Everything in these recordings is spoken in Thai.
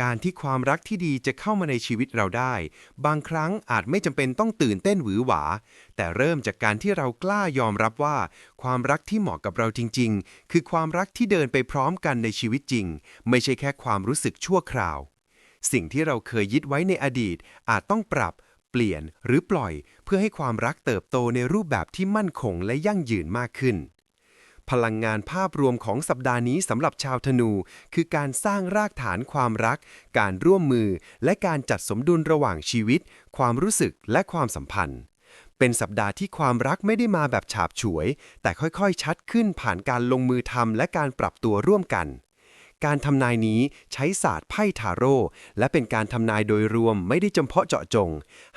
การที่ความรักที่ดีจะเข้ามาในชีวิตเราได้ บางครั้งอาจไม่จำเป็นต้องตื่นเต้นหวือหวา แต่เริ่มจากการที่เรากล้ายอมรับว่า ความรักที่เหมาะกับเราจริง ๆ คือความรักที่เดินไปพร้อมกันในชีวิตจริง ไม่ใช่แค่ความรู้สึกชั่วคราว สิ่งที่เราเคยยึดไว้ในอดีต อาจต้องปรับ เปลี่ยนหรือปล่อย เพื่อให้ความรักเติบโตในรูปแบบที่มั่นคงและยั่งยืนมากขึ้น พลังงานภาพรวมของสัปดาห์นี้สำหรับชาวธนู คือการสร้างรากฐานความรัก การร่วมมือ และการจัดสมดุลระหว่างชีวิต ความรู้สึกและความสัมพันธ์ เป็นสัปดาห์ที่ความรักไม่ได้มาแบบฉาบฉวย แต่ค่อยๆ ชัดขึ้นผ่านการลงมือทำและการปรับตัวร่วมกันการทำนายนี้ใช้ศาสตร์ไพ่ทาโร่และเป็นการทำนายโดยรวมไม่ได้จำเพาะเจาะจง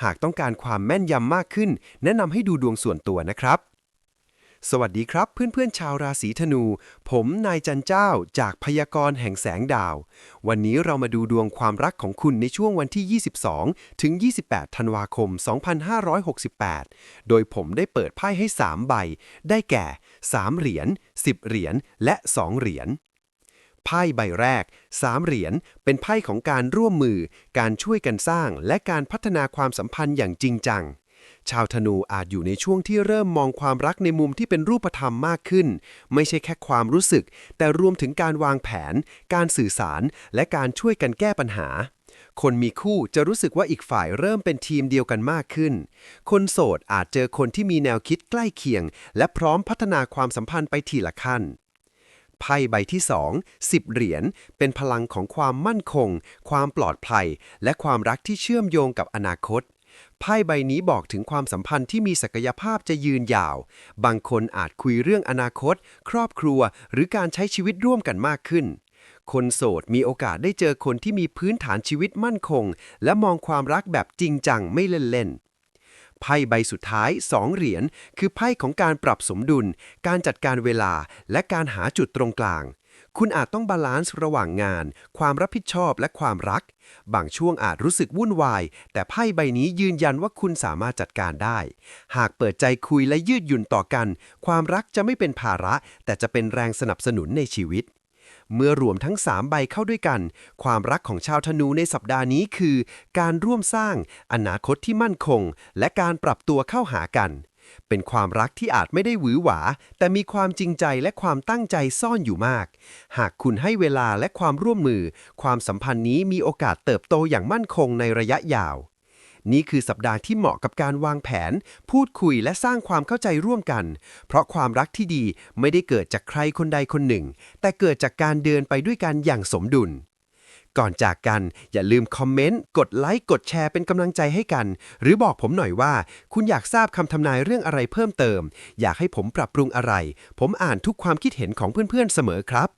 หากต้องการความแม่นยำมากขึ้น แนะนำให้ดูดวงส่วนตัวนะครับ สวัสดีครับเพื่อนๆชาวราศีธนู ผมนายจันเจ้าจากพยากรณ์แห่งแสงดาว วันนี้เรามาดูดวงความรักของคุณในช่วงวันที่ 22 ถึง 28 ธันวาคม 2568 โดยผมได้เปิดไพ่ให้ 3 ใบ ได้แก่ 3 เหรียญ 10 เหรียญ และ 2 เหรียญไพ่ใบแรก 3 เหรียญ เป็นไพ่ของการร่วมมือ การช่วยกันสร้าง และการพัฒนาความสัมพันธ์อย่างจริงจัง ชาวธนูอาจอยู่ในช่วงที่เริ่มมองความรักในมุมที่เป็นรูปธรรมมากขึ้น ไม่ใช่แค่ความรู้สึก แต่รวมถึงการวางแผน การสื่อสาร และการช่วยกันแก้ปัญหา คนมีคู่จะรู้สึกว่าอีกฝ่ายเริ่มเป็นทีมเดียวกันมากขึ้น คนโสดอาจเจอคนที่มีแนวคิดใกล้เคียง และพร้อมพัฒนาความสัมพันธ์ไปทีละขั้นไพ่ใบที่ 2 10 เหรียญ เป็นพลังของความมั่นคง ความปลอดภัย และความรักที่เชื่อมโยงกับอนาคต ไพ่ใบนี้บอกถึงความสัมพันธ์ที่มีศักยภาพจะยืนยาว บางคนอาจคุยเรื่องอนาคต ครอบครัว หรือการใช้ชีวิตร่วมกันมากขึ้น คนโสดมีโอกาสได้เจอคนที่มีพื้นฐานชีวิตมั่นคง และมองความรักแบบจริงจังไม่เล่นๆไพ่ใบสุดท้าย 2 เหรียญคือไพ่ของการปรับสมดุล การจัดการเวลา และการหาจุดตรงกลาง คุณอาจต้องบาลานซ์ระหว่างงาน ความรับผิดชอบและความรัก บางช่วงอาจรู้สึกวุ่นวาย แต่ไพ่ใบนี้ยืนยันว่าคุณสามารถจัดการได้ หากเปิดใจคุยและยืดหยุ่นต่อกัน ความรักจะไม่เป็นภาระ แต่จะเป็นแรงสนับสนุนในชีวิต เมื่อรวมทั้ง 3 ใบเข้าด้วยกัน ความรักของชาวธนูในสัปดาห์นี้คือ การร่วมสร้าง อนาคตที่มั่นคง และการปรับตัวเข้าหากัน เป็นความรักที่อาจไม่ได้หวือหวา แต่มีความจริงใจและความตั้งใจซ่อนอยู่มาก หากคุณให้เวลาและความร่วมมือ ความสัมพันธ์นี้มีโอกาสเติบโตอย่างมั่นคงในระยะยาว นี่คือสัปดาห์ที่เหมาะกับการวางแผน พูดคุยและสร้างความเข้าใจร่วมกัน เพราะความรักที่ดีไม่ได้เกิดจากใครคนใดคนหนึ่ง แต่เกิดจากการเดินไปด้วยกันอย่างสมดุล ก่อนจากกัน อย่าลืมคอมเมนต์ กดไลค์ กดแชร์เป็นกำลังใจให้กัน หรือบอกผมหน่อยว่า คุณอยากทราบคำทำนายเรื่องอะไรเพิ่มเติม อยากให้ผมปรับปรุงอะไร ผมอ่านทุกความคิดเห็นของเพื่อนๆเสมอครับ